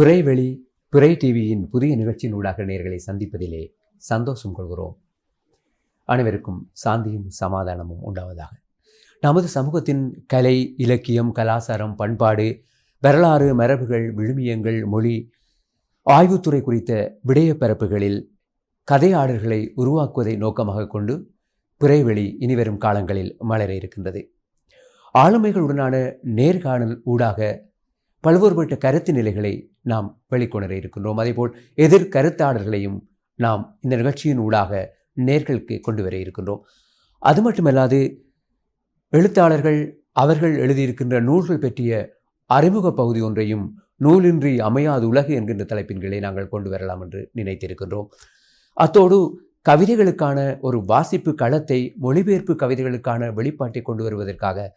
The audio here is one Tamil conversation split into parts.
பிறைவெளி பிறை டிவியின் புதிய நிகழ்ச்சியின் ஊடாக நேர்களை சந்திப்பதிலே சந்தோஷம் கொள்கிறோம். அனைவருக்கும் சாந்தியும் சமாதானமும் உண்டாவதாக. நமது சமூகத்தின் கலை இலக்கியம் கலாச்சாரம் பண்பாடு வரலாறு மரபுகள் விழுமியங்கள் மொழி ஆய்வுத்துறை குறித்த விடயப்பரப்புகளில் கதையாடல்களை உருவாக்குவதை நோக்கமாக கொண்டு பிறைவெளி இனிவரும் காலங்களில் மலர இருக்கின்றது. ஆளுமைகளுடனான நேர்காணல் ஊடாக பல்வேறுபட்ட கருத்து நிலைகளை நாம் வெளிக்கொணர இருக்கின்றோம். அதேபோல் எதிர் கருத்தாளர்களையும் நாம் இந்த நிகழ்ச்சியின் ஊடாக நேர்களுக்கு கொண்டு வர இருக்கின்றோம். அது மட்டுமல்லாது எழுத்தாளர்கள் அவர்கள் எழுதியிருக்கின்ற நூல்கள் பற்றிய அறிமுக பகுதி ஒன்றையும் நூலின்றி அமையாது உலகு என்கின்ற தலைப்பின் கீழே நாங்கள் கொண்டு வரலாம் என்று நினைத்திருக்கின்றோம். அத்தோடு கவிதைகளுக்கான ஒரு வாசிப்பு களத்தை மொழிபெயர்ப்பு கவிதைகளுக்கான வெளிப்பாட்டை கொண்டு வருவதற்காக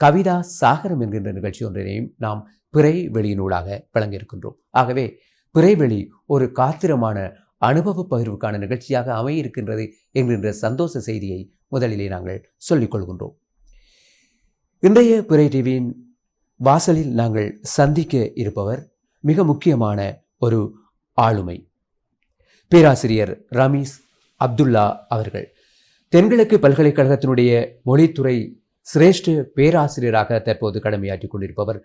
கவிதா சாகரம் என்கின்ற நிகழ்ச்சி ஒன்றினையும் நாம் பிறை வெளியினூடாக வழங்கியிருக்கின்றோம் ஆகவே பிறைவெளி ஒரு காத்திரமான அனுபவ பகிர்வுக்கான நிகழ்ச்சியாக அமையிருக்கின்றது என்கின்ற சந்தோஷ செய்தியை முதலிலே நாங்கள் சொல்லிக் கொள்கின்றோம். இன்றைய பிறை டிவியின் வாசலில் நாங்கள் சந்திக்க இருப்பவர் மிக முக்கியமான ஒரு ஆளுமை பேராசிரியர் ரமீஸ் அப்துல்லா அவர்கள். தென்கிழக்கு பல்கலைக்கழகத்தினுடைய மொழித்துறை சிரேஷ்ட பேராசிரியராக தற்போது கடமையாற்றிக் கொண்டிருப்பவர்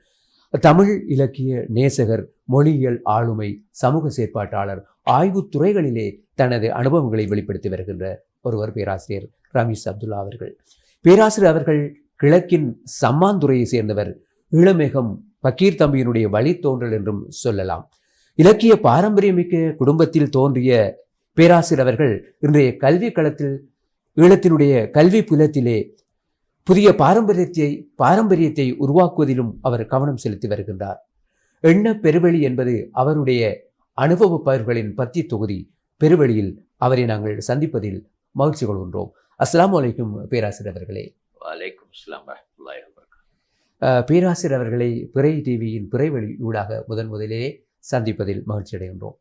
தமிழ் இலக்கிய நேசகர் மொழியியல் ஆளுமை சமூக செயற்பாட்டாளர் ஆய்வுத் துறைகளிலே தனது அனுபவங்களை வெளிப்படுத்தி வருகின்ற ஒருவர் பேராசிரியர் ரமேஷ் அப்துல்லா அவர்கள். பேராசிரியர் அவர்கள் கிழக்கின் சம்மாந்துறையை சேர்ந்தவர் இளமேகம் பக்கீர் தம்பியினுடைய வழித்தோன்றல் என்றும் சொல்லலாம். இலக்கிய பாரம்பரியமிக்க குடும்பத்தில் தோன்றிய பேராசிரியர் அவர்கள் இன்றைய கல்வி களத்தில் ஈழத்தினுடைய கல்வி புலத்திலே புதிய பாரம்பரியத்தை பாரம்பரியத்தை உருவாக்குவதிலும் அவர் கவனம் செலுத்தி வருகின்றார். எண்ண பெருவெளி என்பது அவருடைய அனுபவ பயிர்களின் பத்தி தொகுதி. பெருவெளியில் அவரை நாங்கள் சந்திப்பதில் மகிழ்ச்சி கொள்கின்றோம். அஸ்ஸலாமு அலைக்கும் பேராசிரியர் அவர்களே. வலைக்கும் அஸ்லாம் பேராசிரியர் அவர்களை பிறை டிவியின் பிறைவெளி ஊடாக முதன் முதலிலே சந்திப்பதில் மகிழ்ச்சி அடைகின்றோம்.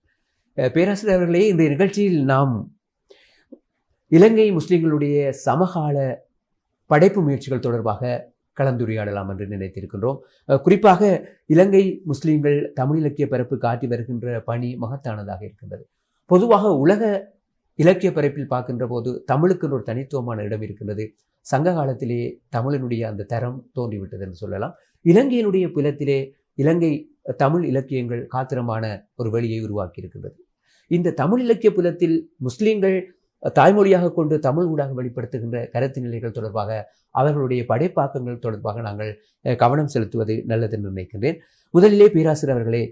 பேராசிரியர் அவர்களே இந்த நிகழ்ச்சியில் நாம் இலங்கை முஸ்லிம்களுடைய சமகால படைப்பு முயற்சிகள் தொடர்பாக கலந்துரையாடலாம் என்று நினைத்திருக்கின்றோம். குறிப்பாக இலங்கை முஸ்லீம்கள் தமிழ் இலக்கிய பரப்பு காட்டி வருகின்ற பணி மகத்தானதாக இருக்கின்றது. பொதுவாக உலக இலக்கிய பரப்பில் பார்க்கின்ற போது தமிழுக்கு ஒரு தனித்துவமான இடம் இருக்கின்றது. சங்க காலத்திலே தமிழினுடைய அந்த தரம் தோன்றிவிட்டது என்று சொல்லலாம். இலங்கையினுடைய புலத்திலே இலங்கை தமிழ் இலக்கியங்கள் காத்திரமான ஒரு வழியை உருவாக்கி இருக்கின்றது இந்த தமிழ் இலக்கிய புலத்தில் முஸ்லீம்கள் தாய்மொழியாக கொண்டு தமிழ் ஊடாக வெளிப்படுத்துகின்ற கருத்து நிலைகள் தொடர்பாக அவர்களுடைய படைப்பாக்கங்கள் தொடர்பாக நாங்கள் கவனம் செலுத்துவது நல்லது என்று நினைக்கின்றேன். முதலிலே பேராசிரியர் அவர்களே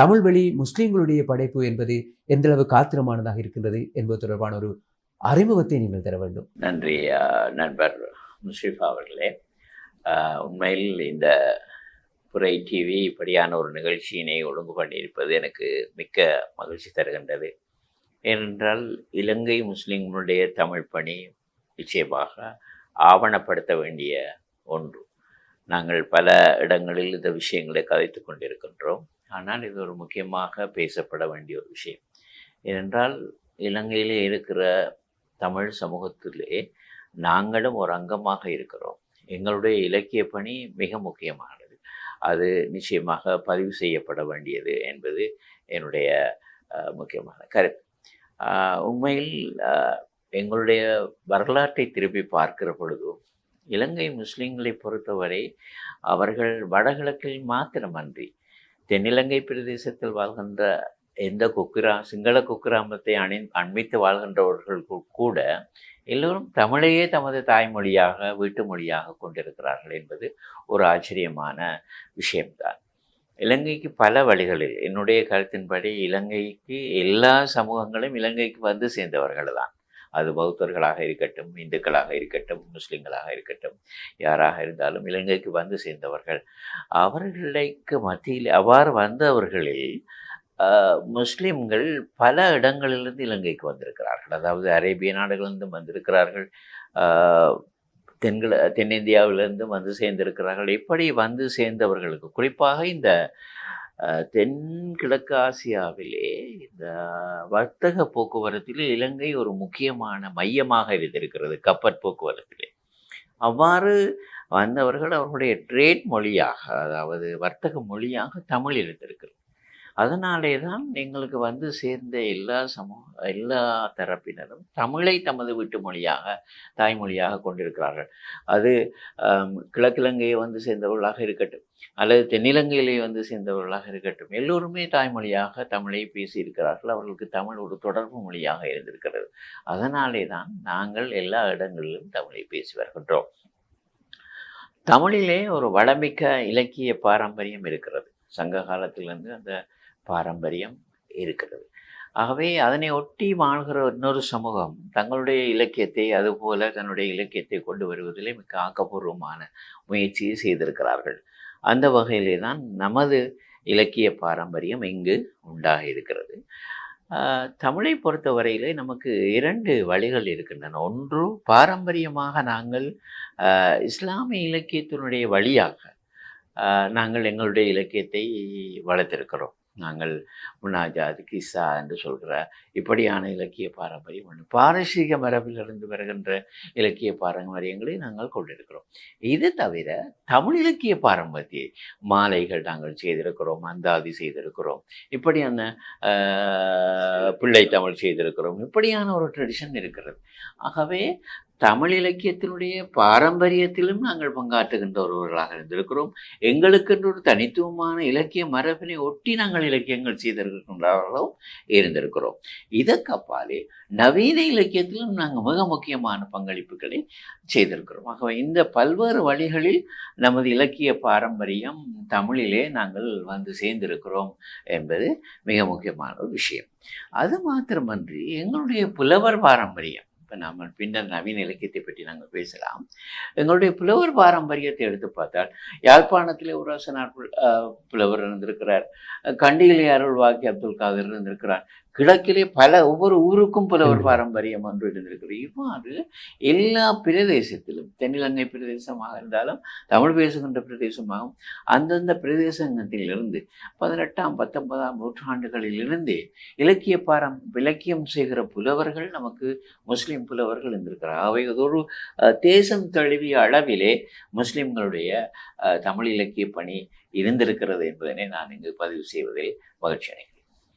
தமிழ் வழி முஸ்லீம்களுடைய படைப்பு என்பது எந்தளவு காத்திரமானதாக இருக்கின்றது என்பது தொடர்பான ஒரு அறிமுகத்தை நீங்கள் தர வேண்டும். நன்றி நண்பர் முஷிஃபா அவர்களே. உண்மையில் இந்த புரை டிவி இப்படியான ஒரு நிகழ்ச்சியினை ஒழுங்கு பண்ணியிருப்பது எனக்கு மிக்க மகிழ்ச்சி தருகின்றது. ஏனென்றால் இலங்கை முஸ்லிம்களுடைய தமிழ் பணி நிச்சயமாக ஆவணப்படுத்த வேண்டிய ஒன்று. நாங்கள் பல இடங்களில் இந்த விஷயங்களை கதைத்து கொண்டிருக்கின்றோம். ஆனால் இது ஒரு முக்கியமாக பேசப்பட வேண்டிய ஒரு விஷயம். ஏனென்றால் இலங்கையிலே இருக்கிற தமிழ் சமூகத்திலே நாங்களும் ஒரு அங்கமாக இருக்கிறோம். எங்களுடைய இலக்கிய பணி மிக முக்கியமானது. அது நிச்சயமாக பதிவு செய்யப்பட வேண்டியது என்பது என்னுடைய முக்கியமான கருத்து. உண்மையில் எங்களுடைய வரலாற்றை திருப்பி பார்க்கிற பொழுது இலங்கை முஸ்லீம்களை பொறுத்தவரை அவர்கள் வடகிழக்கில் மாத்திரமன்றி தென்னிலங்கை பிரதேசத்தில் வாழ்கின்ற எந்த குக்கிரா சிங்கள குக்கிராமத்தை அணி அண்மித்து வாழ்கின்றவர்கள் கூட எல்லோரும் தமிழையே தமது தாய்மொழியாக வீட்டு மொழியாக கொண்டிருக்கிறார்கள் என்பது ஒரு ஆச்சரியமான விஷயம்தான். இலங்கைக்கு பல வழிகளில் என்னுடைய கருத்தின்படி இலங்கைக்கு எல்லா சமூகங்களும் இலங்கைக்கு வந்து சேர்ந்தவர்கள் தான். அது பௌத்தர்களாக இருக்கட்டும் இந்துக்களாக இருக்கட்டும் முஸ்லிம்களாக இருக்கட்டும் யாராக இருந்தாலும் இலங்கைக்கு வந்து சேர்ந்தவர்கள். அவர்களுக்கு மத்தியில் அவ்வாறு வந்தவர்களில் முஸ்லீம்கள் முஸ்லிம்கள் பல இடங்களிலிருந்து இலங்கைக்கு வந்திருக்கிறார்கள். அதாவது அரேபிய நாடுகளிலிருந்தும் வந்திருக்கிறார்கள். தென்கிழ தென்னிந்தியாவிலிருந்து வந்து சேர்ந்திருக்கிறார்கள். இப்படி வந்து சேர்ந்தவர்களுக்கு குறிப்பாக இந்த தென்கிழக்கு ஆசியாவிலே இந்த வர்த்தக போக்குவரத்திலே இலங்கை ஒரு முக்கியமான மையமாக இருந்திருக்கிறது கப்பற் போக்குவரத்திலே. அவ்வாறு வந்தவர்கள் அவர்களுடைய ட்ரேட் மொழியாக அதாவது வர்த்தக மொழியாக தமிழ் இருந்திருக்கிறது அதனாலே தான் எங்களுக்கு வந்து சேர்ந்த எல்லா சமூக எல்லா தரப்பினரும் தமிழை தமது வீட்டு மொழியாக தாய்மொழியாக கொண்டிருக்கிறார்கள். அது கிழக்கிழங்கையை வந்து சேர்ந்தவர்களாக இருக்கட்டும் அல்லது தென்னிலங்கையிலே வந்து சேர்ந்தவர்களாக இருக்கட்டும் எல்லோருமே தாய்மொழியாக தமிழை பேசியிருக்கிறார்கள். அவர்களுக்கு தமிழ் ஒரு தொடர்பு மொழியாக இருந்திருக்கிறது. அதனாலே தான் நாங்கள் எல்லா இடங்களிலும் தமிழை பேசி வருகின்றோம். தமிழிலே ஒரு வளமிக்க இலக்கிய பாரம்பரியம் இருக்கிறது. சங்க காலத்திலிருந்து அந்த பாரம்பரியம் இருக்கிறது. ஆகவே அதனை ஒட்டி வாழ்கிற இன்னொரு சமூகம் தங்களுடைய இலக்கியத்தை அதுபோல தன்னுடைய இலக்கியத்தை கொண்டு வருவதிலே மிக ஆக்கப்பூர்வமான முயற்சியை செய்திருக்கிறார்கள். அந்த வகையிலே தான் நமது இலக்கிய பாரம்பரியம் இங்கு உண்டாக இருக்கிறது தமிழை பொறுத்தவரையிலே நமக்கு இரண்டு வழிகள் இருக்கின்றன. ஒன்று பாரம்பரியமாக நாங்கள் இஸ்லாமிய இலக்கியத்தினுடைய வழியாக நாங்கள் எங்களுடைய இலக்கியத்தை வளர்த்திருக்கிறோம். நாங்கள் முன்னாஜாத் கிஸ்ஸா என்று சொல்கிற இப்படியான இலக்கிய பாரம்பரியம் ஒன்று பாரசீக மரபிலிருந்து வருகின்ற இலக்கிய பாரம்பரியங்களை நாங்கள் கொண்டிருக்கிறோம். இது தவிர தமிழ் இலக்கிய பாரம்பரியத்தை மாலைகள் நாங்கள் செய்திருக்கிறோம் அந்தாதி செய்திருக்கிறோம். இப்படியான பிள்ளை தமிழ் செய்திருக்கிறோம். இப்படியான ஒரு ட்ரெடிஷன் இருக்கிறது. ஆகவே தமிழ் இலக்கியத்தினுடைய பாரம்பரியத்திலும் நாங்கள் பங்காற்றுகின்ற ஒருவர்களாக இருந்திருக்கிறோம். எங்களுக்கென்று ஒரு தனித்துவமான இலக்கிய மரபினை ஒட்டி நாங்கள் இலக்கியங்கள் செய்திருக்கின்றவர்களும் இருந்திருக்கிறோம். இதற்கப்பாலே நவீன இலக்கியத்திலும் நாங்கள் மிக முக்கியமான பங்களிப்புகளை செய்திருக்கிறோம். ஆகவே இந்த பல்வேறு வழிகளில் நமது இலக்கிய பாரம்பரியம் தமிழிலே நாங்கள் வந்து சேர்ந்திருக்கிறோம் என்பது மிக முக்கியமான ஒரு விஷயம். அது மாத்திரமன்றி எங்களுடைய புலவர் பாரம்பரியம் இப்போ நம்ம பின்னர் நவீன இலக்கியத்தை பற்றி நாங்கள் பேசலாம். எங்களுடைய புலவர் பாரம்பரியத்தை எடுத்து பார்த்தால் யாழ்ப்பாணத்தில் ஒரு புலவர் இருந்திருக்கிறார். கண்டியிலே அருள் வாக்கி அப்துல் காதர் இருந்திருக்கிறார். கிழக்கிலே பல ஒவ்வொரு ஊருக்கும் புலவர் ம். பாரம்பரியம் ஒன்று இருந்திருக்கிறது. இவ்வாறு எல்லா பிரதேசத்திலும் தென்னிலங்கை பிரதேசமாக இருந்தாலும் தமிழ் பேசுகின்ற பிரதேசமாகவும் அந்தந்த பிரதேசங்களிலிருந்து பதினெட்டாம் பத்தொன்பதாம் நூற்றாண்டுகளிலிருந்தே இலக்கிய பாரம் இலக்கியம் செய்கிற புலவர்கள் நமக்கு முஸ்லிம் புலவர்கள் இருந்திருக்கிறார் அவை அது ஒரு தேசம் தழுவிய அளவிலே முஸ்லிம்களுடைய தமிழ் இலக்கிய பணி இருந்திருக்கிறது என்பதனை நான் இங்கு பதிவு செய்வதில் மகிழ்ச்சி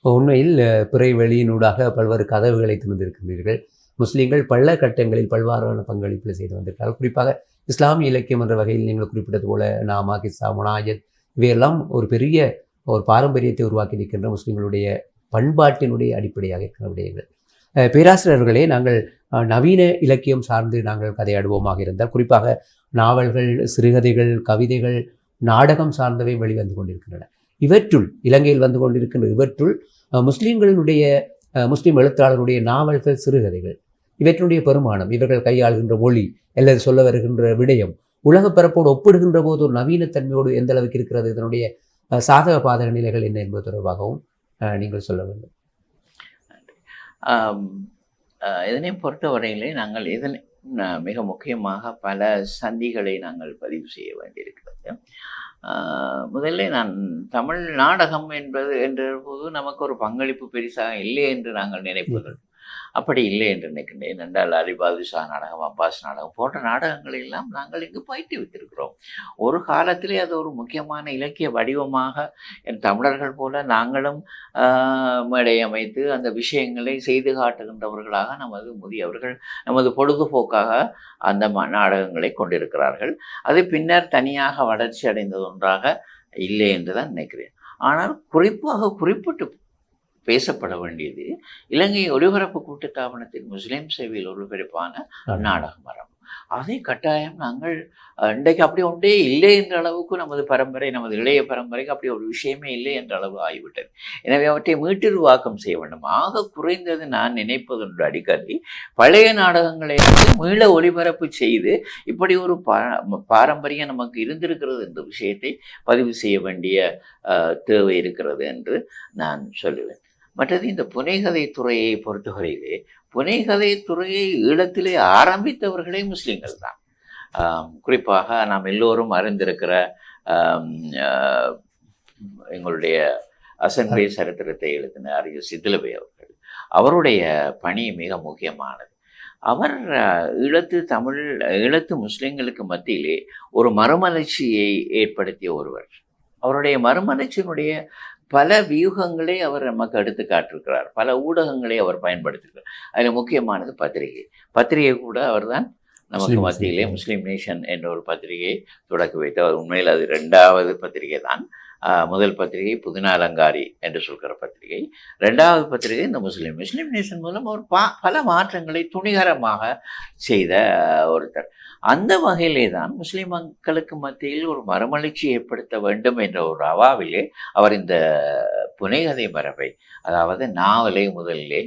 உண்மையில் பிறை வெளியினூடாக பல்வேறு கதவுகளை திறந்திருக்கின்றீர்கள். முஸ்லீம்கள் பல கட்டங்களில் பல்வாறான பங்களிப்புகளை செய்து வந்திருக்கிறார்கள். குறிப்பாக இஸ்லாமிய இலக்கியம் என்ற வகையில் நீங்கள் குறிப்பிட்டது போல நாமா கிஸ்ஸா முனாயத் இவையெல்லாம் ஒரு பெரிய ஒரு பாரம்பரியத்தை உருவாக்கி இருக்கின்ற முஸ்லீம்களுடைய பண்பாட்டினுடைய அடிப்படையாக இருக்கிற விடயங்கள். பேராசிரியர்களே நாங்கள் நவீன இலக்கியம் சார்ந்து நாங்கள் கதையாடுவோமாக இருந்தால் குறிப்பாக நாவல்கள் சிறுகதைகள் கவிதைகள் நாடகம் சார்ந்தவை வெளிவந்து கொண்டிருக்கின்றன. இவற்றுள் இலங்கையில் வந்து கொண்டிருக்கின்ற இவற்றுள் முஸ்லீம்களினுடைய முஸ்லீம் அஹ், எழுத்தாளருடைய நாவல்கள் சிறுகதைகள். இவற்றினுடைய பெருமானம் இவர்கள் கையாளுகின்ற மொழி அல்லது சொல்ல வருகின்ற விடயம் உலக பரப்போடு ஒப்பிடுகின்ற போது ஒரு நவீனத்தன்மையோடு எந்த அளவுக்கு இருக்கிறது இதனுடைய சாதக பாதக நிலைகள் என்ன என்பது தொடர்பாகவும் நீங்கள் சொல்ல வேண்டும். இதனை பொறுத்தவரையிலே நாங்கள் இதனை மிக முக்கியமாக பல சந்திகளை நாங்கள் பதிவு செய்ய வேண்டியிருக்கிறது. முதல்ல நான் தமிழ் நாடகம் என்பது என்ற போது நமக்கு ஒரு பங்களிப்பு பெரிசாக இல்லை என்று நாங்கள் நினைப்பது அப்படி இல்லை என்று நினைக்கின்றேன். என்றால் அரிபாதுஷா நாடகம் அப்பாஸ் நாடகம் போன்ற நாடகங்களை எல்லாம் நாங்கள் இங்கு பயிற்றுவித்திருக்கிறோம் ஒரு காலத்திலே அது ஒரு முக்கியமான இலக்கிய வடிவமாக என் தமிழர்கள் போல நாங்களும் ஆஹ், மேடை அமைத்து அந்த விஷயங்களை செய்து காட்டுகின்றவர்களாக நமது முதியவர்கள் நமது பொழுதுபோக்காக அந்த ம- நாடகங்களை கொண்டிருக்கிறார்கள். அது பின்னர் தனியாக வளர்ச்சி அடைந்தது ஒன்றாக இல்லை என்று தான் நினைக்கிறேன். ஆனால் குறிப்பாக குறிப்பிட்டு பேசப்பட வேண்டியது. இலங்கை ஒலிபரப்பு கூட்டுத்தாபனத்தின் முஸ்லிம் சேவையில் ஒளிபரப்பான நாடக மரம். அதை கட்டாயம் நாங்கள் இன்றைக்கு அப்படி ஒன்றே இல்லை என்ற அளவுக்கு நமது பரம்பரை நமது இளைய பரம்பரைக்கு அப்படி ஒரு விஷயமே இல்லை என்ற அளவு ஆகிவிட்டது. எனவே அவற்றை மீட்டுருவாக்கம் செய்ய வேண்டும். ஆக குறைந்தது நான் நினைப்பதுண்டு அடிக்கடி பழைய நாடகங்களை மீள ஒளிபரப்பு செய்து இப்படி ஒரு பா- பாரம்பரியம் நமக்கு இருந்திருக்கிறது என்ற விஷயத்தை பதிவு செய்ய வேண்டிய தேவை இருக்கிறது என்று நான் சொல்லுவேன். மற்றது இந்த புனைகதை துறையை பொறுத்தவரையிலே புனைகதை துறையை ஈழத்திலே ஆரம்பித்தவர்களே முஸ்லீம்கள் தான். குறிப்பாக நாம் எல்லோரும் அறிந்திருக்கிற ஆஹ், எங்களுடைய அசன்பை சரித்திரத்தை எழுதின அறிஞர் சித்திலபை அவர்கள். அவருடைய பணி மிக முக்கியமானது. அவர் ஈழத்து தமிழ் ஈழத்து முஸ்லிம்களுக்கு மத்தியிலே ஒரு மறுமலர்ச்சியை ஏற்படுத்திய ஒருவர். அவருடைய மறுமலர்ச்சியினுடைய பல வியூகங்களை அவர் நமக்கு எடுத்து காட்டிருக்கிறார் பல ஊடகங்களை அவர் பயன்படுத்தியிருக்கிறார். அதில் முக்கியமானது பத்திரிகை. பத்திரிகை கூட அவர்தான் நமக்கு முஸ்லிம் மத்தியிலே. முஸ்லீம். நேஷன் என்ற ஒரு பத்திரிகையை தொடக்கி வைத்தவர் உண்மையில் அது ரெண்டாவது பத்திரிகை தான் முதல் பத்திரிகை புதின அலங்காரி என்று சொல்கிற பத்திரிகை. ரெண்டாவது பத்திரிகை இந்த முஸ்லீம் முஸ்லீம் நேஷன் மூலம் ஒரு பா பல மாற்றங்களை துணிகரமாக செய்த ஒருத்தர். அந்த வகையிலே தான் முஸ்லீம் மக்களுக்கு மத்தியில் ஒரு மறுமலர்ச்சி ஏற்படுத்த வேண்டும் என்ற ஒரு அவாவிலே அவர் இந்த புனைகதை மரபை அதாவது நாவலை முதலிலே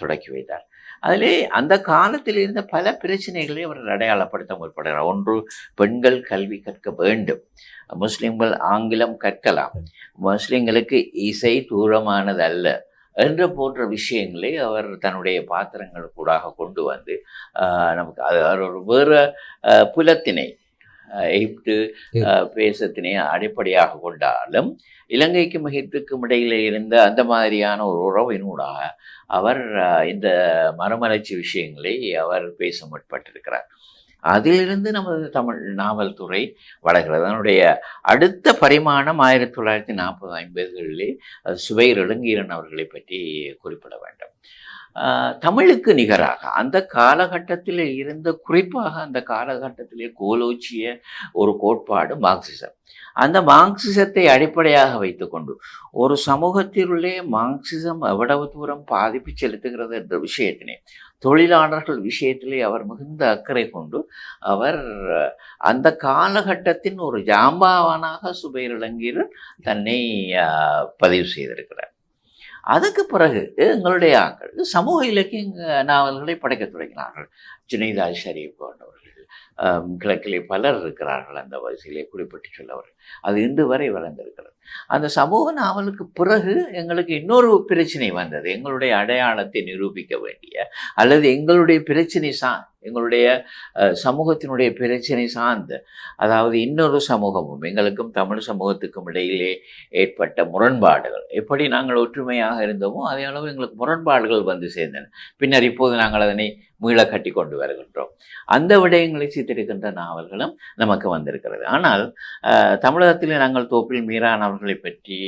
தொடக்கி வைத்தார். அதிலே அந்த காலத்தில் இருந்த பல பிரச்சனைகளை அவர் அடையாளப்படுத்த முற்படுகிறார். ஒன்று பெண்கள் கல்வி கற்க வேண்டும். முஸ்லிம்கள் ஆங்கிலம் கற்கலாம். முஸ்லிம்களுக்கு இசை தூரமானது அல்ல என்ற போன்ற விஷயங்களை அவர் தன்னுடைய பாத்திரங்கள் கூடாக கொண்டு வந்து நமக்கு அது ஒரு வேறு புலத்தினை எகிப்து ஆஹ், பேசத்தினை அடிப்படையாக கொண்டாலும் இலங்கைக்கும் எகிப்துக்கும் இடையில இருந்த அந்த மாதிரியான ஒரு உறவினூடாக அவர் இந்த மறுமலர்ச்சி விஷயங்களை அவர் பேச முற்பட்டிருக்கிறார். அதிலிருந்து நமது தமிழ் நாவல் துறை வளர்கிறது. அதனுடைய அடுத்த பரிமாணம் ஆயிரத்தி தொள்ளாயிரத்தி நாற்பது ஐம்பதுகளிலே சுவைர் இளங்கீரன் அவர்களை பற்றி குறிப்பிட வேண்டும். தமிழுக்கு நிகராக அந்த காலகட்டத்தில் இருந்த குறிப்பாக அந்த காலகட்டத்திலே கோலோச்சிய ஒரு கோட்பாடு மார்க்சிசம். அந்த மார்க்சிசத்தை அடிப்படையாக வைத்துக்கொண்டு ஒரு சமூகத்திலுள்ளே மார்க்சிசம் எவ்வளவு தூரம் பாதிப்பு செலுத்துகிறது என்ற விஷயத்தினை தொழிலாளர்கள் விஷயத்திலே அவர் மிகுந்த அக்கறை கொண்டு அவர் அந்த காலகட்டத்தின் ஒரு ஜாம்பாவானாக சுபைர் இளங்கீரன் தன்னை பதிவு செய்திருக்கிறார். அதுக்கு பிறகு எங்களுடைய ஆட்கள் சமூக இலக்கிய நாவல்களை படைக்க தொடங்கினார்கள். ஜுனைதா ஷரீப் போன்றவர்கள் கிழக்கிலே பலர் இருக்கிறார்கள் அந்த வரிசையிலே குறிப்பிட்டு சொல்லவர்கள். அது இன்று வரை வளர்ந்திருக்கிறது. அந்த சமூக நாவலுக்கு பிறகு எங்களுக்கு இன்னொரு பிரச்சனை வந்தது. எங்களுடைய அடையாளத்தை நிரூபிக்க வேண்டிய அல்லது எங்களுடைய பிரச்சனை சா எங்களுடைய சமூகத்தினுடைய பிரச்சனை சார்ந்த அதாவது இன்னொரு சமூகமும் எங்களுக்கும் தமிழ் சமூகத்துக்கும் இடையிலே ஏற்பட்ட முரண்பாடுகள். எப்படி நாங்கள் ஒற்றுமையாக இருந்தோமோ அதே அளவு எங்களுக்கு முரண்பாடுகள் வந்து சேர்ந்தன. பின்னர் இப்போது நாங்கள் அதனை மீள கட்டி கொண்டு வருகின்றோம். அந்த விடயங்களை சித்தரிக்கின்ற நாவல்களும் நமக்கு வந்திருக்கிறது. ஆனால் தமிழகத்தில் தமிழகத்திலே நாங்கள் தோப்பில் மீரான் அவர்களை பற்றி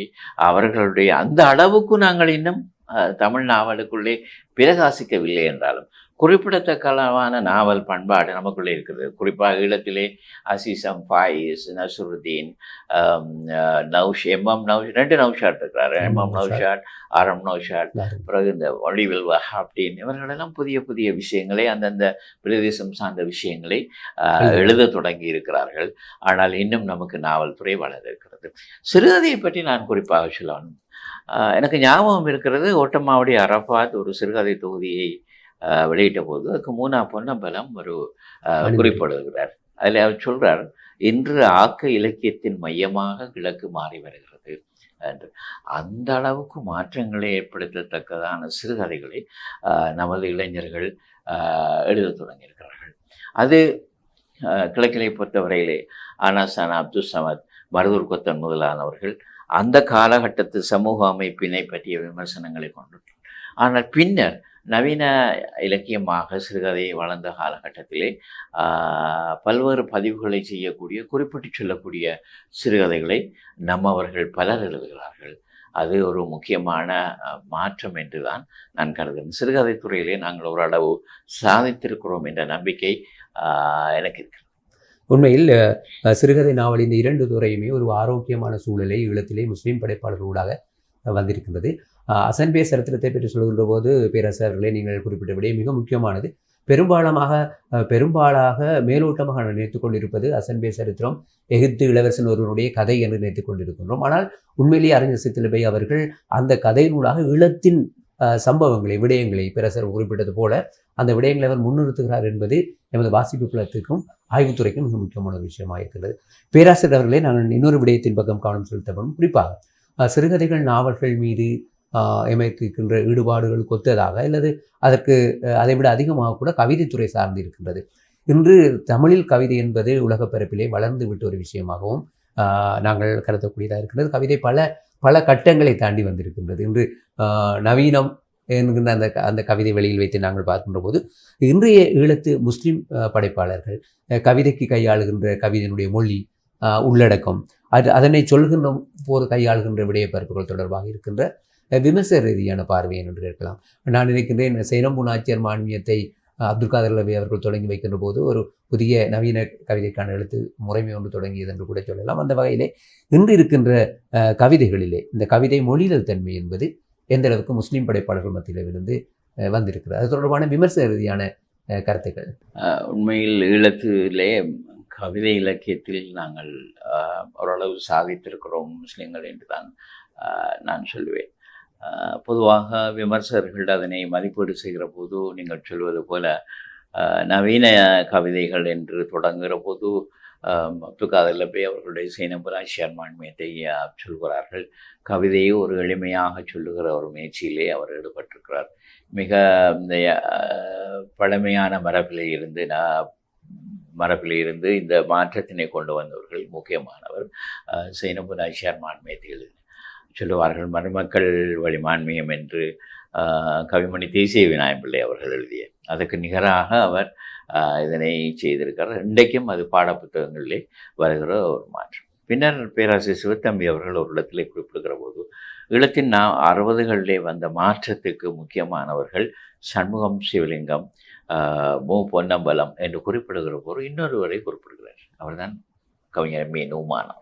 அவர்களுடைய அந்த அளவுக்கு நாங்கள் இன்னும் தமிழ் நாவலுக்குள்ளே பிரகாசிக்கவில்லை என்றாலும் குறிப்பிடத்தக்களவான நாவல் பண்பாடு நமக்குள்ளே இருக்கிறது குறிப்பாக ஈழத்திலே அசிசம் ஃபாயிஸ் நசுருதீன் நௌஷ் எம்எம் நௌஷ் ரெண்டு நௌஷாட் இருக்கிறார். எம்.எம். நௌஷாட். ஆர்எம் நௌஷாட் பிறகு இந்த ஒளிவில் வஹாப்டீன் இவர்களெல்லாம் புதிய புதிய விஷயங்களை அந்தந்த பிரதேசம் சார்ந்த விஷயங்களை எழுத. தொடங்கி இருக்கிறார்கள். ஆனால் இன்னும் நமக்கு நாவல் துறை வளர இருக்கிறது. சிறுகதையை பற்றி நான் குறிப்பாக சொல்லணும். எனக்கு ஞாபகம் இருக்கிறது ஓட்டமாவடி அரபாத் ஒரு சிறுகதை தொகுதியை வெளியிட்ட போது அதுக்கு மூனா பொன்னம்பலம் ஒரு. குறிப்பிடுகிறார். அதில் அவர் சொல்றார் இன்று ஆக்க இலக்கியத்தின் மையமாக கிழக்கு மாறி வருகிறது என்று. அந்த அளவுக்கு மாற்றங்களை ஏற்படுத்தத்தக்கதான சிறுகதைகளை நமது இளைஞர்கள் ஆஹ், எழுதத் தொடங்கியிருக்கிறார்கள். அது கிழக்கிலை பொறுத்தவரையிலே ஆனாசானா அப்துல் சமத் மருதூர் கொத்தன் முதலானவர்கள் அந்த காலகட்டத்து சமூக அமைப்பினை பற்றிய விமர்சனங்களை கொண்டு ஆனால் பின்னர் நவீன இலக்கியமாக சிறுகதை வளர்ந்த காலகட்டத்திலே பல்வேறு பதிவுகளை செய்யக்கூடிய குறிப்பிட்டு சொல்லக்கூடிய சிறுகதைகளை நம்மவர்கள் பலர் எழுதுகிறார்கள். அது ஒரு முக்கியமான மாற்றம் என்று தான் நான் கருதுகிறேன். சிறுகதை துறையிலே நாங்கள் ஓரளவு சாதித்திருக்கிறோம் என்ற நம்பிக்கை எனக்கு இருக்கு உண்மையில் சிறுகதை நாவல் இந்த இரண்டு துறையுமே ஒரு ஆரோக்கியமான சூழலை ஈழத்திலே முஸ்லீம் படைப்பாளர்களூடாக வந்திருக்கின்றது. அசன்பே சரித்திரத்தை பற்றி சொல்கின்ற போது பேரரசர்களே நீங்கள் குறிப்பிட்டபடியே மிக முக்கியமானது. பெரும்பாலமாக பெரும்பாலாக மேலோட்டமாக நினைத்து கொண்டிருப்பது அசன்பே சரித்திரம் எகிப்து இளவரசன் ஒருவனுடைய கதை என்று நினைத்து கொண்டிருக்கின்றோம். ஆனால் உண்மையிலேயே அறிஞர் சித்திலபை அவர்கள் அந்த கதை நூலாக இளத்தின் சம்பவங்களை விடயங்களை பேரரசர் குறிப்பிட்டது போல அந்த விடயங்களை அவர் முன்னிறுத்துகிறார் என்பது எமது வாசிப்பு புலத்துக்கும் ஆய்வுத்துறைக்கும் மிக முக்கியமான விஷயமாக இருக்கிறது. பேராசிரியர் அவர்களே நாங்கள் இன்னொரு விடயத்தின் பக்கம் கவனம் செலுத்தப்படும். குறிப்பாக சிறுகதைகள் நாவல்கள் மீது எமைக்கின்ற ஈடுபாடுகள் கொத்ததாக அல்லது அதற்கு அதை விட அதிகமாக கூட கவிதைத்துறை சார்ந்து இருக்கின்றது. இன்று தமிழில் கவிதை என்பது உலகப் பரப்பிலே வளர்ந்து விட்ட ஒரு விஷயமாகவும் நாங்கள் கருதக்கூடியதாக இருக்கின்றது. கவிதை பல பல கட்டங்களை தாண்டி வந்திருக்கின்றது. இன்று நவீனம் என்கின்ற அந்த அந்த கவிதை வெளியில் வைத்து நாங்கள் பார்க்கின்ற போது இன்றைய ஈழத்து முஸ்லீம் படைப்பாளர்கள் கவிதைக்கு கையாளுகின்ற கவிதையினுடைய மொழி உள்ளடக்கம் அது அதனை சொல்கின்ற போது கையாளுகின்ற விடயப்பரப்புகள் தொடர்பாக இருக்கின்ற விமர்சன ரீதியான பார்வை என்று இருக்கலாம் நான் நினைக்கின்றேன் சேனம்பு நாச்சியார் மான்மியத்தை அப்துல் காதர் ரவி அவர்கள் தொடங்கி வைக்கின்ற போது ஒரு புதிய நவீன கவிதைக்கான எழுத்து முறைமை ஒன்று தொடங்கியது என்று கூட சொல்லலாம். அந்த வகையிலே இன்று இருக்கின்ற கவிதைகளிலே இந்த கவிதை மொழிதல் தன்மை என்பது எந்த அளவுக்கு முஸ்லீம் படைப்பாளர்கள் மத்தியில் இருந்து வந்திருக்கிறது. அது தொடர்பான விமர்சன ரீதியான கருத்துக்கள். உண்மையில் ஈழத்திலே கவிதை இலக்கியத்தில் நாங்கள் ஓரளவு சாதித்திருக்கிறோம் முஸ்லீம்கள் என்று தான் நான் சொல்லுவேன் பொதுவாக விமர்சகர்கள் அதனை மதிப்பீடு செய்கிற போது நீங்கள் சொல்வது போல நவீன கவிதைகள் என்று தொடங்குகிற போது ஆஹ், அப்துல் காதர் அவர்களுடைய சைனபுராசியார் மான்மியத்தை சொல்கிறார்கள். கவிதையை ஒரு எளிமையாக சொல்லுகிற ஒரு முயற்சியிலே அவர் ஈடுபட்டிருக்கிறார். மிக இந்த பழமையான மரபில் இருந்து நான் மரபில் இருந்து இந்த மாற்றத்தினை கொண்டு வந்தவர்கள் முக்கியமானவர். சைனபு நாச்சியார் எழுதினார். சொல்லுவார்கள் மருமக்கள் வழி மான்மியம் என்று கவிமணி தேசிய விநாயகம் பிள்ளை அவர்கள் எழுதிய. அதுக்கு நிகராக அவர் இதனை செய்திருக்கிறார். இன்றைக்கும் அது பாடப்புத்தகங்களிலே வருகிற ஒரு மாற்றம். பின்னர் பேராசிரியர் சிவத்தம்பி அவர்கள் ஒரு இடத்திலே குறிப்பிடுகிற போது ஈழத்தின் நான் அறுபதுகளிலே வந்த மாற்றத்துக்கு முக்கியமானவர்கள் சண்முகம் சிவலிங்கம் மு பொன்னம்பலம் என்று குறிப்பிடுகிற போது இன்னொருவரை குறிப்பிடுகிறார். அவர்தான் கவிஞர் மீ நூமானம்.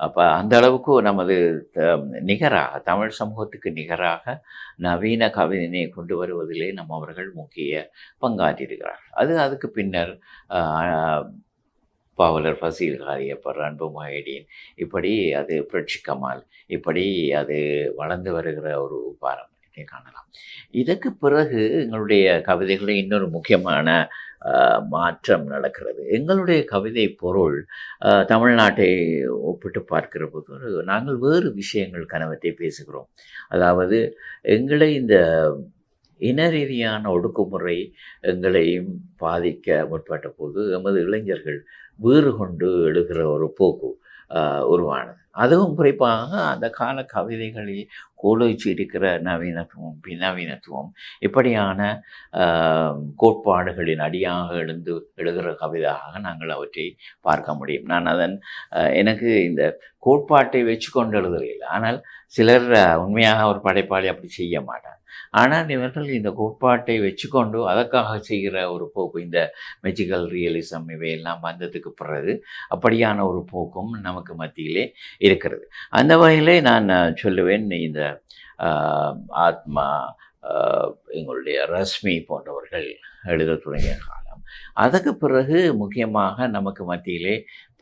அப்போ அந்த அளவுக்கு நமது த- நிகராக தமிழ் சமூகத்துக்கு நிகராக நவீன கவிதையை கொண்டு வருவதிலே நம்ம அவர்கள் முக்கிய பங்காற்றியிருக்கிறார்கள். அது அதுக்கு பின்னர் பாவலர் ஃபசீல் காரியப்பர் அன்பு மொஹிடீன் இப்படி அது புரட்சி கமால் இப்படி அது வளர்ந்து வருகிற ஒரு பாரம்பரியத்தை காணலாம். இதற்கு பிறகு எங்களுடைய கவிதைகளில் இன்னொரு முக்கியமான மாற்றம் நடக்கிறது. எங்களுடைய கவிதை பொருள் தமிழ்நாட்டை ஒப்பிட்டு பார்க்கிற போது ஒரு- நாங்கள் வேறு விஷயங்கள் கனவத்தை பேசுகிறோம். அதாவது எங்களை இந்த இன ரீதியான ஒடுக்குமுறை எங்களையும் பாதிக்க முற்பட்ட போது எமது இளைஞர்கள் வீறு கொண்டு எழுகிற ஒரு போக்கு உருவானது. அதுவும் குறிப்பாக அந்த கால கவிதைகளில் கோலோச்சி இருக்கிற நவீனத்துவம் பின்னவீனத்துவம் இப்படியான கோட்பாடுகளின் அடியாக எழுந்து எழுகிற கவிதையாக நாங்கள் அவற்றை பார்க்க முடியும். நான் அதன் எனக்கு இந்த கோட்பாட்டை வச்சு கொண்டு எழுதுறதில்லை ஆனால் சிலர் உண்மையாக ஒரு படைப்பாளி அப்படி செய்ய மாட்டார். ஆனால் இவர்கள் இந்த கோட்பாட்டை வச்சுக்கொண்டு அதற்காக செய்கிற ஒரு போக்கு இந்த மெஜிக்கல் ரியலிசம் இவையெல்லாம் வந்ததுக்கு பிறகு அப்படியான ஒரு போக்கும் நமக்கு மத்தியிலே இருக்கிறது. அந்த வகையிலே நான் சொல்லுவேன் இந்த ஆத்மா எங்களுடைய ரஷ்மி போன்றவர்கள் எழுத தொடங்கிய காலம். அதுக்கு பிறகு முக்கியமாக நமக்கு மத்தியிலே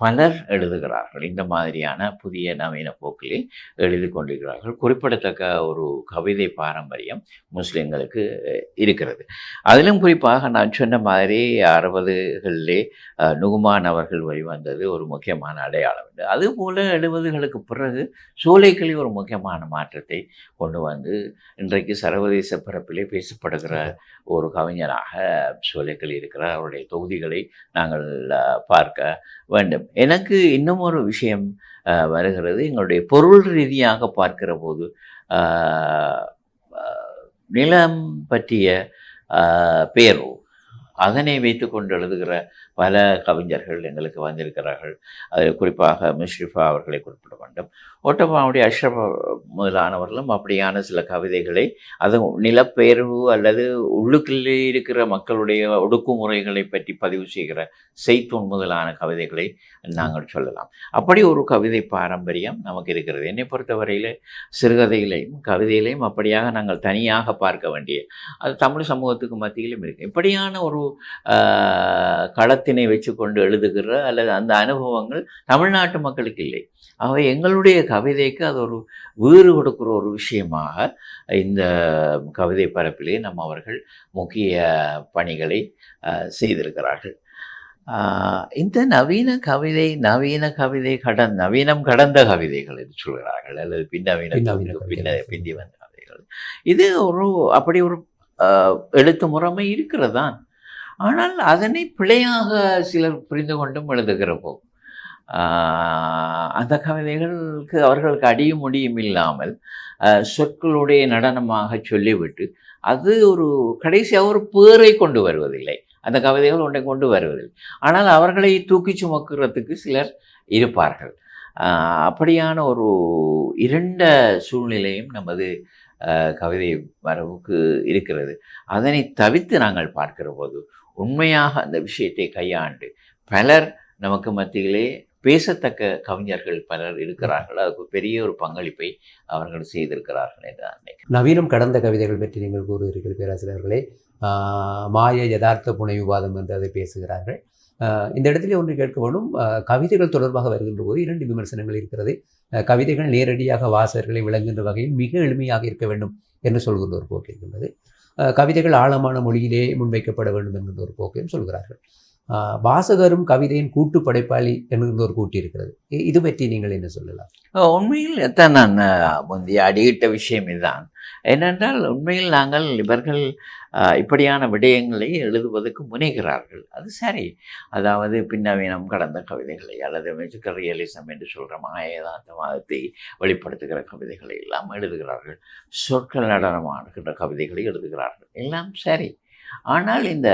பலர் எழுதுகிறார்கள். இந்த மாதிரியான புதிய நவீன போக்கிலே எழுதி கொண்டிருக்கிறார்கள். குறிப்பிடத்தக்க ஒரு கவிதை பாரம்பரியம் முஸ்லிம்களுக்கு இருக்கிறது. அதிலும் குறிப்பாக நான் சொன்ன மாதிரி அறுபதுகளிலே நுகுமான் அவர்கள் வெளிவந்தது ஒரு முக்கியமான அடையாளம் உண்டு அதுபோல் எழுபதுகளுக்கு பிறகு சோலைக்கிளி ஒரு முக்கியமான மாற்றத்தை கொண்டு வந்து இன்றைக்கு சர்வதேச பரப்பிலே பேசப்படுகிற ஒரு கவிஞராக சோலைக்கிளி இருக்கிறார். அவருடைய தொகுதிகளை நாங்கள் பார்க்க வேண்டும். எனக்கு இன்னும் ஒரு விஷயம் வருகிறது. எங்களுடைய பொருள் ரீதியாக பார்க்கிற போது நிலம் பற்றிய பேரோ அதனை வைத்து கொண்டு எழுதுகிற பல கவிஞர்கள் எங்களுக்கு வந்திருக்கிறார்கள். அது குறிப்பாக முஷ்ரிஃபா அவர்களை குறிப்பிட வேண்டும். ஓட்டமாவுடைய அஷ்ரப் முதலானவர்களும் அப்படியான சில கவிதைகளை அது நிலப்பெயர்வு அல்லது உள்ளுக்குள்ளே இருக்கிற மக்களுடைய ஒடுக்குமுறைகளை பற்றி பதிவு செய்கிற செய்தூன் முதலான கவிதைகளை நாங்கள் சொல்லலாம். அப்படி ஒரு கவிதை பாரம்பரியம் நமக்கு இருக்கிறது. என்னை பொறுத்தவரையில் சிறுகதையிலையும் கவிதையிலையும் அப்படியாக நாங்கள் தனியாக பார்க்க வேண்டிய அது தமிழ் சமூகத்துக்கு மத்தியிலும் இருக்குது இப்படியான ஒரு களத்தினை வச்சுக்கொண்டு எழுதுகிற அல்லது அந்த அனுபவங்கள் தமிழ்நாட்டு மக்களுக்கு இல்லை. அவை எங்களுடைய கவிதைக்கு அது ஒரு வீறு கொடுக்கிற ஒரு விஷயமாக இந்த கவிதை பரப்பிலே நம்ம அவர்கள் முக்கிய பணிகளை செய்திருக்கிறார்கள். ஆஹ், இந்த நவீன கவிதை நவீன கவிதை கடன் நவீனம் கடந்த கவிதைகள் என்று சொல்கிறார்கள். அல்லது பின்னவீன பின்ன கவிதைகள். பிந்தி வந்த கவிதைகள். இது ஒரு அப்படி ஒரு எழுத்து முறைமை இருக்கிறதான் ஆனால் அதனை பிழையாக சிலர் புரிந்து கொண்டும் எழுதுகிறப்போ அந்த கவிதைகளுக்கு அவர்களுக்கு அடியும் முடியும் இல்லாமல் சொற்களுடைய நடனமாக சொல்லிவிட்டு அது ஒரு கடைசியாக ஒரு பேரை கொண்டு வருவதில்லை. அந்த கவிதைகள் ஒன்றை கொண்டு வருவதில்லை. ஆனால் அவர்களை தூக்கி சுமக்கிறதுக்கு சிலர் இருப்பார்கள். அப்படியான ஒரு இரண்ட சூழ்நிலையும் நமது கவிதை வரவுக்கு இருக்கிறது. அதனை தவிர்த்து நாங்கள் பார்க்கிற போது உண்மையாக அந்த விஷயத்தை கையாண்டு பலர் நமக்கு மத்தியிலே பேசத்தக்க கவிஞர்கள் பலர் இருக்கிறார்கள். அதுக்கு பெரிய ஒரு பங்களிப்பை அவர்கள் செய்திருக்கிறார்கள் என்று நான் நவீனம் கடந்த கவிதைகள் பற்றி நீங்கள் கூறுகிறீர்கள் பேராசிரியர்களே. மாய யதார்த்த புனை விவாதம் என்று அதை பேசுகிறார்கள். இந்த இடத்திலே ஒன்று கேட்க வேண்டும் கவிதைகள் தொடர்பாக வருகின்ற போது இரண்டு விமர்சனங்கள் இருக்கிறது. கவிதைகள் நேரடியாக வாசகர்களை விளங்குகின்ற வகையில் மிக எளிமையாக இருக்க வேண்டும் என்று சொல்கின்ற ஒரு போக்கு இருக்கின்றது. கவிதைகள் ஆழமான மொழியிலே முன்வைக்கப்பட வேண்டும் என்கின்ற ஒரு போக்கையும் சொல்கிறார்கள். வாசகரும் கவிதையின் கூட்டு படைப்பாளி என்கிற ஒரு கூட்டி இருக்கிறது. இது பற்றி நீங்கள் என்ன சொல்லலாம்? உண்மையில் தான் நான் முந்தைய அடியிட்ட விஷயம் இதுதான். ஏனென்றால் உண்மையில் நாங்கள் இவர்கள் இப்படியான விடயங்களை எழுதுவதற்கு முனைகிறார்கள். அது சரி. அதாவது பின்னவீனம் கடந்த கவிதைகளை அல்லது மியூசிக்கல் ரியலிசம் என்று சொல்கிற மாயதாந்தவாதத்தை வெளிப்படுத்துகிற கவிதைகளை எல்லாம் எழுதுகிறார்கள். சொற்கள் நடனமாடுகின்ற கவிதைகளை எழுதுகிறார்கள். எல்லாம் சரி. ஆனால் இந்த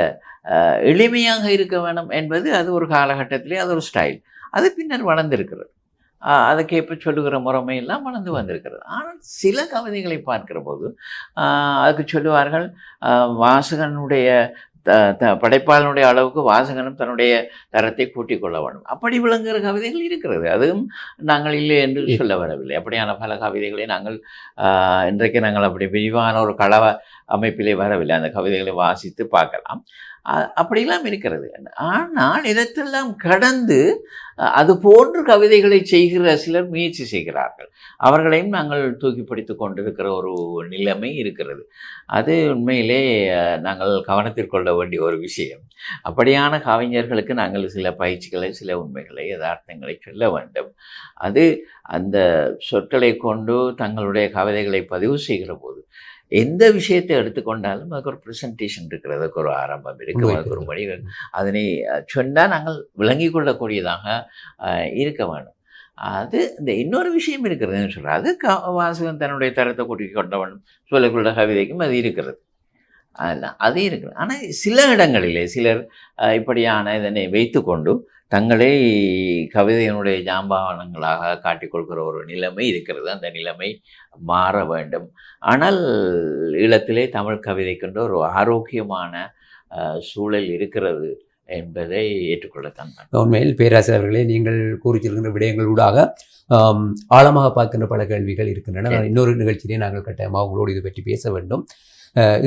எளிமையாக இருக்க வேணும் என்பது அது ஒரு காலகட்டத்திலே அது ஒரு ஸ்டைல் அது பின்னர் வளர்ந்திருக்கிறது. ஆஹ் அதுக்கேற்ப சொல்லுகிற முறைமையெல்லாம் வளர்ந்து வந்திருக்கிறது. ஆனால் சில கவிதைகளை பார்க்கிற போது அதுக்கு சொல்லுவார்கள் வாசகனுடைய த த படைப்பாளனுடைய அளவுக்கு வாசகனும் தன்னுடைய தரத்தை கூட்டிக் கொள்ள வேண்டும். அப்படி விளங்குகிற கவிதைகள் இருக்கிறது. அதுவும் நாங்கள் இல்லை என்று சொல்ல வரவில்லை. அப்படியான பல கவிதைகளை நாங்கள் ஆஹ் இன்றைக்கு நாங்கள் அப்படி விரிவான ஒரு களவ அமைப்பிலே வரவில்லை. அந்த கவிதைகளை வாசித்து பார்க்கலாம். அ- அப்படியெல்லாம் இருக்கிறது. ஆனால் இதற்கெல்லாம் கடந்து அது போன்று கவிதைகளை செய்கிற சிலர் முயற்சி செய்கிறார்கள். அவர்களையும் நாங்கள் தூக்கி பிடித்து கொண்டிருக்கிற ஒரு நிலைமை இருக்கிறது. அது உண்மையிலே நாங்கள் கவனத்தில் கொள்ள வேண்டிய ஒரு விஷயம். அப்படியான கவிஞர்களுக்கு நாங்கள் சில பயிற்சிகளை சில உண்மைகளை யதார்த்தங்களை சொல்ல வேண்டும். அது அந்த சொற்களை கொண்டு தங்களுடைய கவிதைகளை பதிவு செய்கிற போது எந்த விஷயத்தை எடுத்துக்கொண்டாலும் அதுக்கு ஒரு ப்ரெசன்டேஷன் இருக்கிறது. அதுக்கு ஒரு ஆரம்பம் இருக்கும் அதுக்கு ஒரு மொழி அதனை சொன்னால் நாங்கள் விளங்கிக் கொள்ளக்கூடியதாக இருக்க வேண்டும். அது இந்த இன்னொரு விஷயம் இருக்கிறதுன்னு சொல்கிறேன் அது க வாசகன் தன்னுடைய தரத்தை கூட்டிக் கொண்டவன் சொல்லக்கூடிய கவிதைக்கும் அது இருக்கிறது. அதெல்லாம் அது இருக்குது ஆனால் சில இடங்களிலே சிலர் இப்படியான இதனை வைத்துக்கொண்டு தங்களை கவிதையினுடைய ஜாம்பாவனங்களாக காட்டிக்கொள்கிற ஒரு நிலைமை இருக்கிறது. அந்த நிலைமை மாற வேண்டும். ஆனால் ஈழத்திலே தமிழ் கவிதைக்கென்ற ஒரு ஆரோக்கியமான சூழல் இருக்கிறது என்பதை ஏற்றுக்கொள்ளத்தான். உண்மையில் பேராசிரியர்களே நீங்கள் கூறிச்சிருக்கின்ற விடயங்களூடாக ஆழமாக பார்க்கின்ற பல கேள்விகள் இருக்கின்றன. இன்னொரு நிகழ்ச்சியிலே நாங்கள் கட்டாயமாக உங்களோடு இது பற்றி பேச வேண்டும்.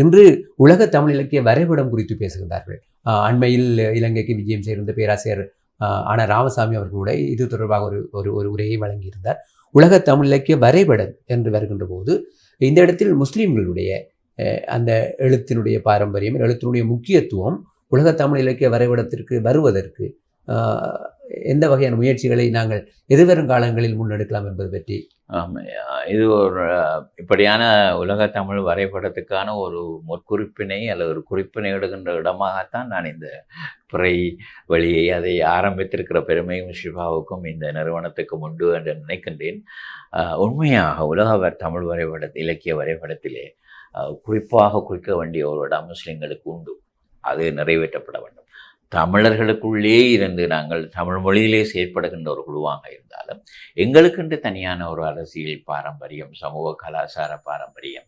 இன்று உலக தமிழ் இலக்கிய வரைபடம் குறித்து பேசுகின்றார்கள். அண்மையில் இலங்கைக்கு விஜயம் செய்திருந்த பேராசிரியர் ஆனால் ராமசாமி அவர்களுடைய இது தொடர்பாக ஒரு ஒரு ஒரு உரையை வழங்கியிருந்தார். உலக தமிழ் இலக்கிய வரைபடம் என்று வருகின்ற போது இந்த இடத்தில் முஸ்லீம்களுடைய அந்த எழுத்தினுடைய பாரம்பரியம் எழுத்தினுடைய முக்கியத்துவம் உலக தமிழ் இலக்கிய வரைபடத்திற்கு வருவதற்கு எந்த வகையான முயற்சிகளை நாங்கள் எதிர்வரும் காலங்களில் முன்னெடுக்கலாம் என்பது பற்றி. இது ஒரு இப்படியான உலக தமிழ் வரைபடத்துக்கான ஒரு முற்குறிப்பினை அல்லது ஒரு குறிப்பினை எடுக்கின்ற இடமாகத்தான் நான் இந்த துறை வழியை அதை ஆரம்பித்திருக்கிற பெருமையும் ஷிபாவுக்கும் இந்த நிறுவனத்துக்கும் உண்டு என்று நினைக்கின்றேன். உண்மையாக உலக தமிழ் வரைபட இலக்கிய வரைபடத்திலே குறிப்பாக குறிக்க வேண்டிய ஒரு இடம் முஸ்லீம்களுக்கு உண்டு. அது நிறைவேற்றப்பட வேண்டும். தமிழர்களுக்குள்ளே இருந்து நாங்கள் தமிழ் மொழியிலே செயற்படுகின்ற ஒரு குழுவாக இருந்தாலும் எங்களுக்கென்று தனியான ஒரு அரசியல் பாரம்பரியம் சமூக கலாச்சார பாரம்பரியம்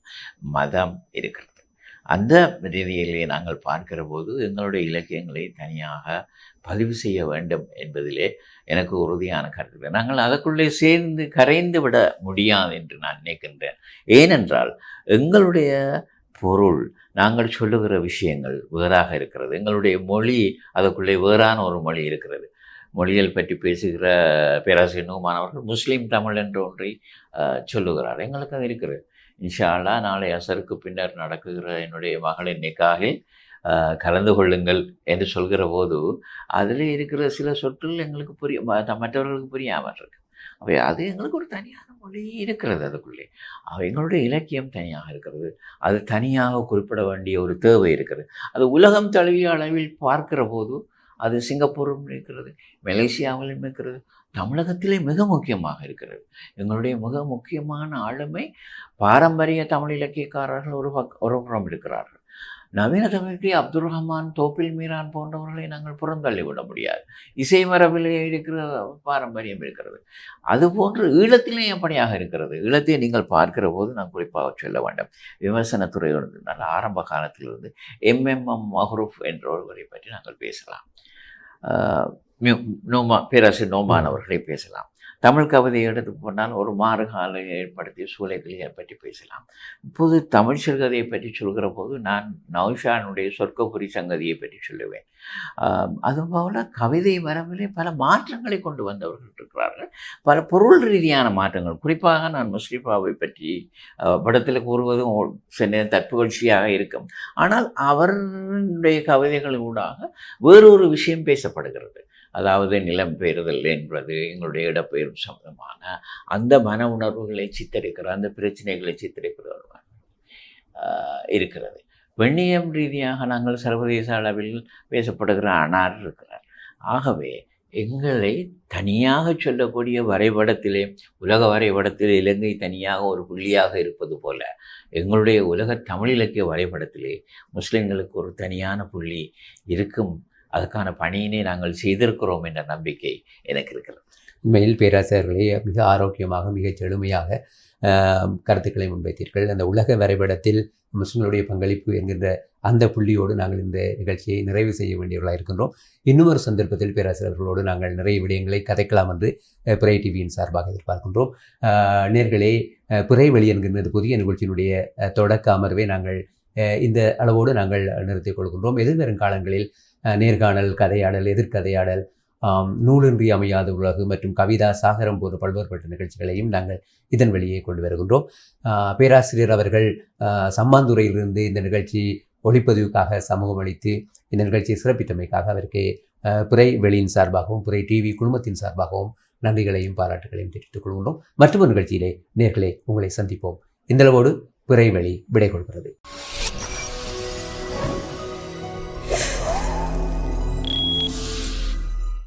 மதம் இருக்கிறது. அந்த ரீதியிலே நாங்கள் பார்க்கிற போது எங்களுடைய இலக்கியங்களை தனியாக பதிவு செய்ய வேண்டும் என்பதிலே எனக்கு உறுதியான கருத்து. நாங்கள் அதற்குள்ளே சேர்ந்து கரைந்து விட முடியாது என்று நான் நினைக்கின்றேன். ஏனென்றால் எங்களுடைய பொருள் நாங்கள் சொல்லுகிற விஷயங்கள் வேறாக இருக்கிறது. எங்களுடைய மொழி அதுக்குள்ளே வேறான ஒரு மொழி இருக்கிறது. மொழிகள் பற்றி பேசுகிற பேராசிரியர் நூமான் அவர்கள் முஸ்லீம் தமிழ் என்ற ஒன்றை சொல்லுகிறார். எங்களுக்கு அது இருக்கிறது. இன்ஷால்லா நாளை அசருக்கு பின்னர் நடக்குகிற என்னுடைய மகளின் நிக்காகில் கலந்து கொள்ளுங்கள் என்று சொல்கிற போது அதில் இருக்கிற சில சொற்கள் எங்களுக்கு புரிய மற்றவர்களுக்கு புரியாமல் இருக்கு. அவை அது எங்களுக்கு ஒரு தனியான மொழி இருக்கிறது அதுக்குள்ளே. அவை எங்களுடைய இலக்கியம் தனியாக இருக்கிறது. அது தனியாக குறிப்பிட வேண்டிய ஒரு தேவை இருக்கிறது. அது உலகம் தழுவிய அளவில் பார்க்கிற போது அது சிங்கப்பூரும் இருக்கிறது மலேசியாவிலும் இருக்கிறது தமிழகத்திலே மிக முக்கியமாக இருக்கிறது. எங்களுடைய மிக முக்கியமான ஆளுமை பாரம்பரிய தமிழ் இலக்கியக்காரர்கள் ஒரு பக் ஒரு புறம் இருக்கிறார்கள். நவீன தமிழுக்கு அப்துல் ரஹ்மான் தோப்பில் மீரான் போன்றவர்களை நாங்கள் புறந்தள்ளிவிட முடியாது. இசை மரபிலே இருக்கிற பாரம்பரியம் இருக்கிறது. அதுபோன்று ஈழத்திலே எப்படியாக இருக்கிறது? ஈழத்தை நீங்கள் பார்க்கிற போது நான் குறிப்பாக சொல்ல வேண்டும். விமர்சனத்துறையோடு நல்ல ஆரம்ப காலத்திலிருந்து எம்எம்எம் மஹ்ரூப் என்ற ஒருவரை பற்றி நாங்கள் பேசலாம். நோமா பேராசிரியர் நோமான் அவர்களை பேசலாம். தமிழ் கவிதையை எடுத்து போனால் ஒரு மாறுகாலை ஏற்படுத்திய சூழல்களை பற்றி பேசலாம். புது தமிழ் சிறுகதையை பற்றி சொல்கிற போது நான் நௌஷானுடைய சொர்க்கபுரி சங்கதியை பற்றி சொல்லுவேன். அதுபோல் கவிதை மரபிலே பல மாற்றங்களை கொண்டு வந்தவர்கள் இருக்கிறார்கள். பல பொருள் ரீதியான மாற்றங்கள். குறிப்பாக நான் முஸ்லிஃபாவை பற்றி படத்தில் கூறுவதும் ஒரு தற்புகழ்ச்சியாக இருக்கும். ஆனால் அவருடைய கவிதைகள் ஊடாக வேறொரு விஷயம் பேசப்படுகிறது. அதாவது நிலம் பெயர்தல் என்பது எங்களுடைய இடப்பெயர்வு சம்பந்தமான அந்த மன உணர்வுகளை சித்தரிக்கிற அந்த பிரச்சனைகளை சித்தரிக்கிற இருக்கிறது. வெண்ணியம் ரீதியாக நாங்கள் சர்வதேச அளவில் பேசப்படுகிற அனார் இருக்கிறார். ஆகவே எங்களை தனியாக சொல்லக்கூடிய வரைபடத்திலே உலக வரைபடத்தில் இலங்கை தனியாக ஒரு புள்ளியாக இருப்பது போல எங்களுடைய உலக தமிழ் இலக்கிய வரைபடத்திலே முஸ்லிம்களுக்கு ஒரு தனியான புள்ளி இருக்கும் அதுக்கான பணியினை நாங்கள் செய்திருக்கிறோம் என்ற நம்பிக்கை எனக்கு இருக்கிறது. உண்மையில் பேராசிரியர்களே மிக ஆரோக்கியமாக மிகச் செழுமையாக கருத்துக்களை முன்வைத்தீர்கள். அந்த உலக வரைபடத்தில் முஸ்லிம்களுடைய பங்களிப்பு என்கின்ற அந்த புள்ளியோடு நாங்கள் இந்த நிகழ்ச்சியை நிறைவு செய்ய வேண்டியவர்களாக இருக்கின்றோம். இன்னும் ஒரு சந்தர்ப்பத்தில் பேராசிரியர்களோடு நாங்கள் நிறைய விடயங்களை கதைக்கலாம் என்று பிறை டிவியின் சார்பாக எதிர்பார்க்கின்றோம். நேர்களே பிறை வழி என்கின்ற புதிய நிகழ்ச்சியினுடைய தொடக்க அமர்வை நாங்கள் இந்த அளவோடு நாங்கள் நிறுத்திக் கொள்கின்றோம். எதிர்வரும் காலங்களில் நேர்காணல் கதையாடல் எதிர்கதையாடல் நூலின்றி அமையாத உலகு மற்றும் கவிதா சாகரம் போன்ற பல்வேறுபட்ட நிகழ்ச்சிகளையும் நாங்கள் இதன் வழியே கொண்டு வருகின்றோம். பேராசிரியர் அவர்கள் சம்மாந்துறையிலிருந்து இந்த நிகழ்ச்சி ஒளிப்பதிவுக்காக சமூகம் அளித்து இந்த நிகழ்ச்சியை சிறப்பித்தமைக்காக அவருக்கு புரை வெளியின் சார்பாகவும் புரை டிவி குழுமத்தின் சார்பாகவும் நன்றிகளையும் பாராட்டுகளையும் தெரிவித்துக் கொள்கின்றோம். மற்றொரு நிகழ்ச்சியிலே நேர்களே உங்களை சந்திப்போம். இந்தளவோடு பிறை வழி விடை கொள்கிறது